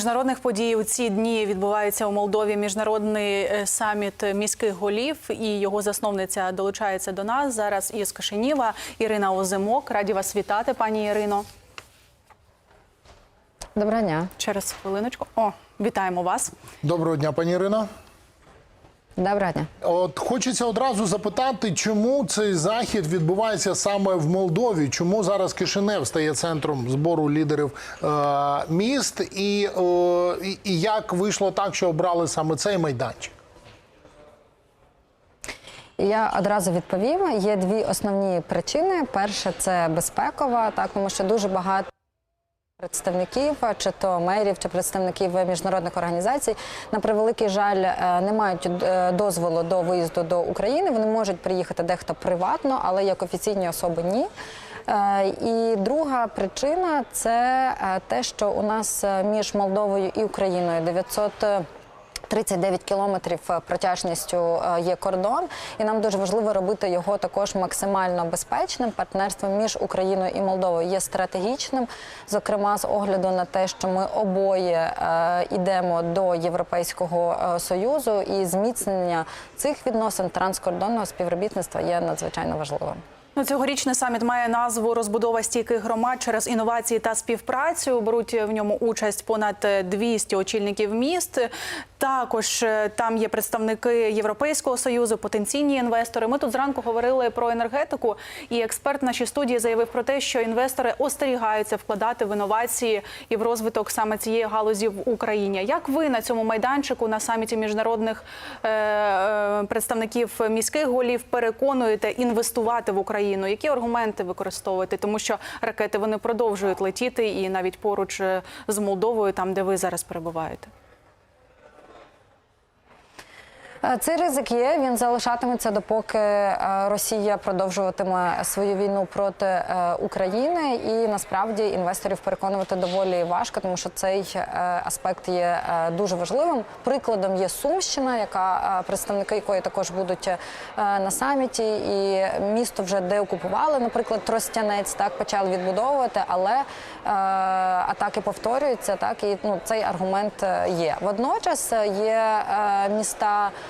Міжнародних подій у ці дні відбувається у Молдові міжнародний е, саміт міських голів, і його засновниця долучається до нас зараз із Кишинєва Ірина Озимок. Раді вас вітати, пані Ірино. Доброго дня. Через хвилиночку. О, вітаємо вас. Доброго дня, пані Ірина. Доброго дня. От хочеться одразу запитати, чому цей захід відбувається саме в Молдові? Чому зараз Кишинев стає центром збору лідерів е, міст, і, е, і, і як вийшло так, що обрали саме цей майданчик? Я одразу відповім. Є дві основні причини. Перша це безпекова, так тому що дуже багато. Представників, чи то мерів, чи представників міжнародних організацій, на превеликий жаль, е, не мають е, дозволу до виїзду до України. Вони можуть приїхати дехто приватно, але як офіційні особи ні. Е, І друга причина це те, що у нас між Молдовою і Україною 900 39 кілометрів е, протяжністю е, є кордон, і нам дуже важливо робити його також максимально безпечним. Партнерство між Україною і Молдовою є стратегічним, зокрема з огляду на те, що ми обоє е, йдемо до Європейського союзу, і зміцнення цих відносин транскордонного співробітництва є надзвичайно важливим. Ну, цьогорічний саміт має назву Розбудова стійких громад через інновації та співпрацю. Беруть в ньому участь понад 200 очільників міст. Також е, там є представники Європейського союзу, потенційні інвестори. Ми тут зранку говорили про енергетику, і експерт нашій студії заявив про те, що інвестори остерігаються вкладати в інновації і в розвиток саме цієї галузі в Україні. Як ви на цьому майданчику на саміті міжнародних е, е, представників міських голів переконуєте інвестувати в Україну? Які аргументи використовуєте? Тому що ракети вони продовжують летіти, і навіть поруч з Молдовою, там де ви зараз перебуваєте. Е, Цей ризик є. Він залишатиметься допоки е, Росія продовжуватиме свою війну проти е, України. І насправді інвесторів переконувати доволі важко, тому що цей е, аспект є е, дуже важливим. Прикладом є Сумщина, яка е, представники якої також будуть е, на саміті, і місто вже деокупували. Наприклад, Тростянець так почали відбудовувати, але е, атаки повторюються. Так і ну цей аргумент е, є. Водночас е, є е, міста е,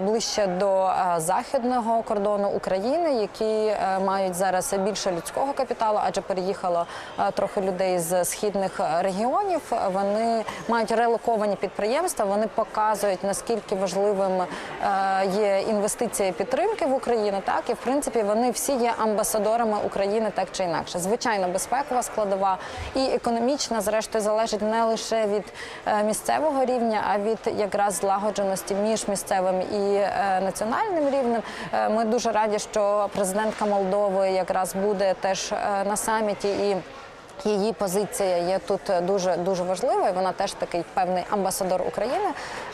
ближче до е, західного кордону України, які е, мають зараз більше людського капіталу, адже переїхало е, трохи людей з східних регіонів. Вони мають релоковані підприємства. Вони показують наскільки важливим е, є інвестиція підтримки в Україну. Так і в принципі вони всі є амбасадорами України, так чи інакше. Звичайно, безпекова складова і економічна, зрештою, залежить не лише від е, місцевого рівня, а від якраз злагодженості між місцевим і е, національним рівнем. Е, Ми дуже раді, що президентка Молдови якраз буде теж е, на саміті і. Її позиція є тут дуже дуже важлива. і Вона теж такий певний амбасадор України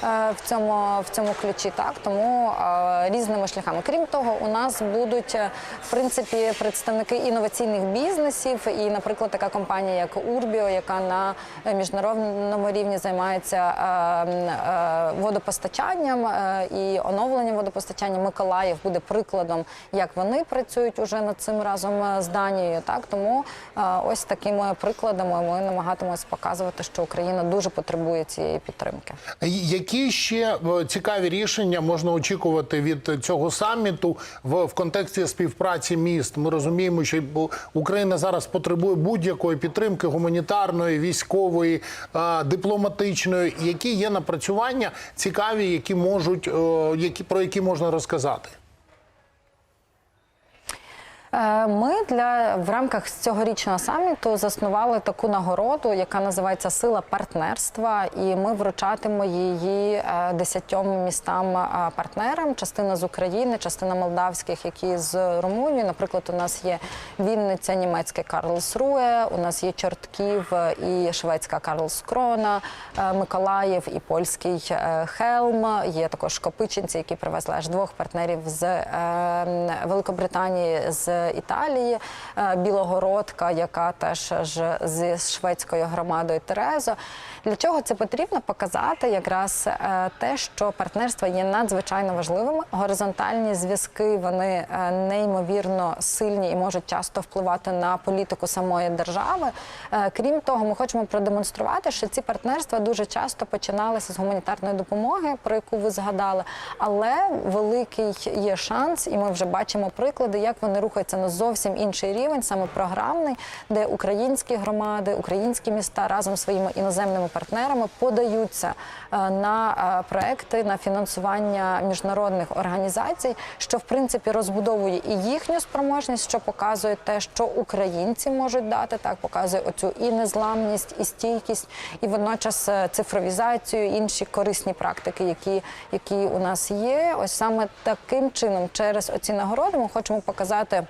е, в цьому в цьому ключі. Так тому е, різними шляхами. Крім того, у нас будуть е, в принципі представники інноваційних бізнесів, і, наприклад, така компанія, як Урбіо, яка на міжнародному рівні займається водопостачанням і оновленням водопостачання. Миколаїв буде прикладом, як вони працюють уже над цим разом з Данією. Так тому ось такими прикладами ми намагатимемось показувати, що Україна дуже потребує цієї підтримки. Які ще е, цікаві рішення можна очікувати від цього саміту в, в контексті співпраці міст? Ми розуміємо, що Україна зараз потребує будь-якої підтримки гуманітарної, військової, е, дипломатичної. Які є напрацювання цікаві, які можуть, е, які про які можна розказати? Е, Ми для в рамках цьогорічного саміту заснували таку нагороду, яка називається Сила партнерства, і ми вручатимо її е, десятьом містам е, партнерам. Частина з України, частина молдавських, які з Румунії. Наприклад, у нас є Вінниця, німецьке Карлсруе, у нас є Чортків і шведська Карлскрона, Миколаїв і польський Хелм. Є також Копичинці, які привезли аж двох партнерів з Великобританії з з Італії, е, Білогородка, яка теж ж зі шведською громадою Терезо. Для чого це потрібно? Показати якраз е, те, що партнерства є надзвичайно важливими. Горизонтальні зв'язки вони е, неймовірно сильні і можуть часто впливати на політику самої держави. Крім того, ми хочемо продемонструвати, що ці партнерства дуже часто починалися з гуманітарної допомоги, про яку ви згадали, але великий є шанс, і ми вже бачимо приклади, як вони рухаються на зовсім інший рівень, саме програмний, де українські громади, українські міста разом зі своїми іноземними партнерами подаються е, на е, проекти на фінансування міжнародних організацій, що в принципі розбудовує і їхню спроможність, що показує те, що українці можуть дати, так показує оцю і незламність, і стійкість, і водночас е, цифровізацію, інші корисні практики, які, які у нас є. Ось саме таким чином, через оці нагороди, ми хочемо показати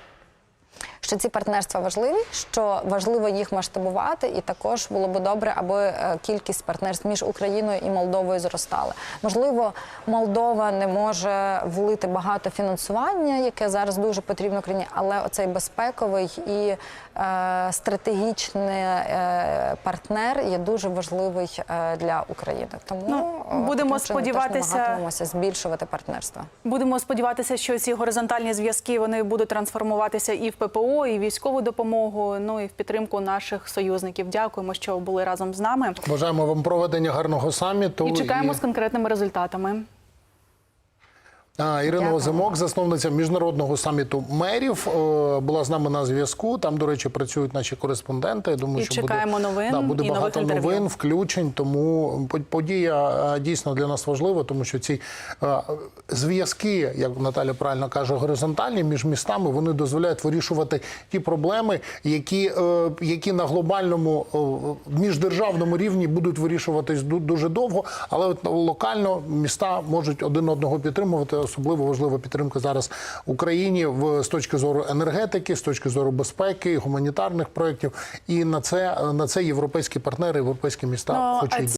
що ці партнерства важливі, що важливо їх масштабувати, і також було б добре, аби е, кількість партнерств між Україною і Молдовою зростала. Можливо, Молдова не може влити багато фінансування, яке зараз дуже потрібно Україні, але оцей безпековий і е, стратегічний е, партнер є дуже важливий е, для України. Тому Ну, е, будемо сподіватися- намагатимемося збільшувати партнерства. Будемо сподіватися, що ці горизонтальні зв'язки вони будуть трансформуватися і в ППО, і військову допомогу, ну і в підтримку наших союзників. Дякуємо, що були разом з нами. Бажаємо вам проведення гарного саміту. І чекаємо з конкретними результатами. А, Ірина Озимок, засновниця міжнародного саміту мерів, е, була з нами на зв'язку. Там, до речі, працюють наші кореспонденти. Я думаю, І що чекаємо буде, новин да, буде і нових багато інтерв'ю. новин, включень. Тому подія е, дійсно для нас важлива, тому що ці е, зв'язки, як Наталя правильно каже, горизонтальні між містами, вони дозволяють вирішувати ті проблеми, які, які на глобальному міждержавному рівні будуть вирішуватись ду- дуже довго, але от локально міста можуть один одного підтримувати. Особливо важлива підтримка зараз Україні в з точки зору енергетики, з точки зору безпеки, гуманітарних проєктів. І на це на це європейські партнери, європейські міста Ну, хочуть.